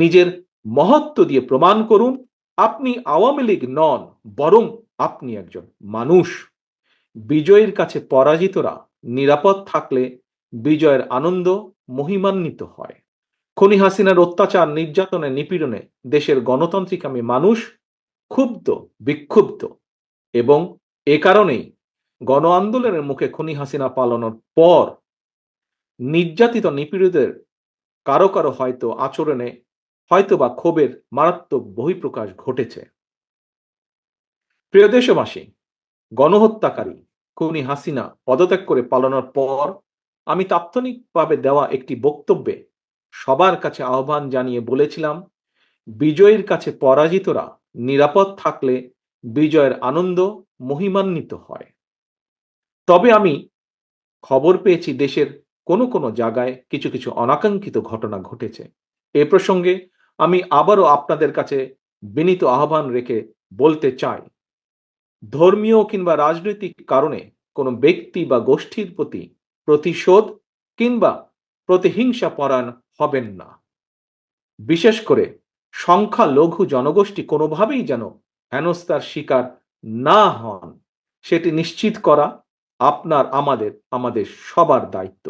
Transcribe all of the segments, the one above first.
নিজের মহত্ব দিয়ে প্রমাণ করুন, আপনি আওয়ামী লীগ নন, বরং আপনি একজন মানুষ। বিজয়ের কাছে পরাজিতরা নিরাপদ থাকলে বিজয়ের আনন্দ মহিমান্বিত হয়। খনি হাসিনার অত্যাচার নির্যাতনে নিপীড়নে দেশের গণতান্ত্রিকামী মানুষ, ক্ষুব্ধ, বিক্ষুব্ধ। এবং এ কারণেই গণ আন্দোলনের মুখে খনি হাসিনা পালানোর পর নির্যাতিত নিপীড়িতদের কারও কারও হয়তো আচরণে হয়তোবা ক্ষোভের মারাত্মক বহিঃপ্রকাশ ঘটেছে। প্রিয় দেশবাসী, গণহত্যাকারী খুনি হাসিনা পদত্যাগ করে পালানোর পর আমি তাৎক্ষণিকভাবে দেওয়া একটি বক্তব্যে সবার কাছে আহ্বান জানিয়ে বলেছিলাম, বিজয়ের কাছে পরাজিতরা নিরাপদ থাকলে বিজয়ের আনন্দ মহিমান্বিত হয়। তবে আমি খবর পেয়েছি দেশের কোনো কোনো জায়গায় কিছু কিছু অনাকাঙ্ক্ষিত ঘটনা ঘটেছে। এ প্রসঙ্গে আমি আবারও আপনাদের কাছে বিনীত আহ্বান রেখে বলতে চাই, ধর্মীয় কিংবা রাজনৈতিক কারণে কোনো ব্যক্তি বা গোষ্ঠীর প্রতি প্রতিশোধ কিংবা প্রতিহিংসা পরায়ণ হবেন না। বিশেষ করে সংখ্যা লঘু জনগোষ্ঠী কোনোভাবেই যেন হেনস্থার শিকার না হন, সেটি নিশ্চিত করা আপনার, আমাদের আমাদের সবার দায়িত্ব।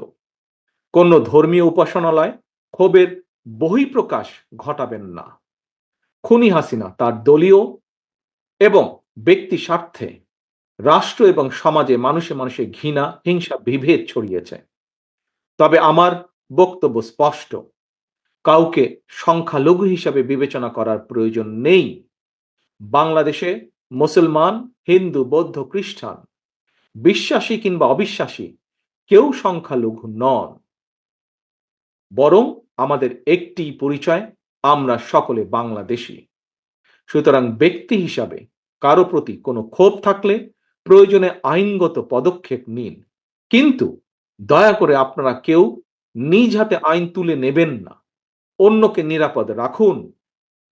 কোন ধর্মীয় উপাসনালয় ক্ষোভের বহিঃপ্রকাশ ঘটাবেন না। খুনি হাসিনা তার দলীয় এবং ব্যক্তি স্বার্থে রাষ্ট্র এবং সমাজে মানুষে মানুষে ঘৃণা, হিংসা, বিভেদ ছড়িয়েছে। তবে আমার বক্তব্য স্পষ্ট। কাউকে সংখ্যালঘু হিসাবে বিবেচনা করার প্রয়োজন নেই। বাংলাদেশে মুসলমান, হিন্দু, বৌদ্ধ, খ্রিস্টান, বিশ্বাসী কিংবা অবিশ্বাসী কেউ সংখ্যালঘু নন। বরং আমাদের একটি পরিচয়, আমরা সকলে বাংলাদেশী। সুতরাং ব্যক্তি হিসাবে কারও প্রতি কোনো ক্ষোভ থাকলে প্রয়োজনে আইনগত পদক্ষেপ নিন। কিন্তু দয়া করে আপনারা কেউ নিজ হাতে আইন তুলে নেবেন না। অন্যকে নিরাপদ রাখুন,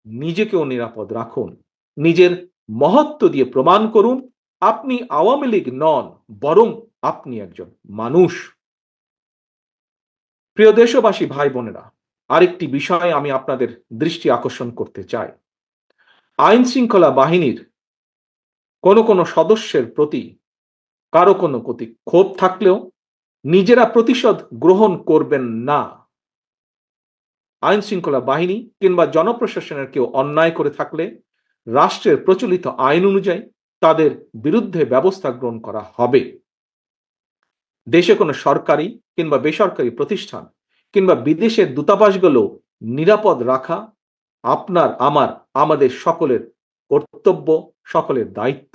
নিজেকেও নিরাপদ রাখুন। নিজের মহত্ব দিয়ে প্রমাণ করুন, আপনি আওয়ামী লীগ নন, বরং আপনি একজন মানুষ। প্রিয় দেশবাসী, ভাই বোনেরা, আরেকটি বিষয়ে আমি আপনাদের দৃষ্টি আকর্ষণ করতে চাই। আইন শৃঙ্খলা বাহিনীর কোনো কোনো সদস্যের প্রতি কারও কোনো প্রতি ক্ষোভ থাকলেও নিজেরা প্রতিশোধ গ্রহণ করবেন না। আইন শৃঙ্খলা বাহিনী কিংবা জনপ্রশাসনের কেউ অন্যায় করে থাকলে রাষ্ট্রের প্রচলিত আইন অনুযায়ী তাদের বিরুদ্ধে ব্যবস্থা গ্রহণ করা হবে। দেশে কোনো সরকারি কিংবা বেসরকারি প্রতিষ্ঠান কিংবা বিদেশের দূতাবাসগুলো নিরাপদ রাখা আপনার, আমার, আমাদের সকলের কর্তব্য, সকলের দায়িত্ব।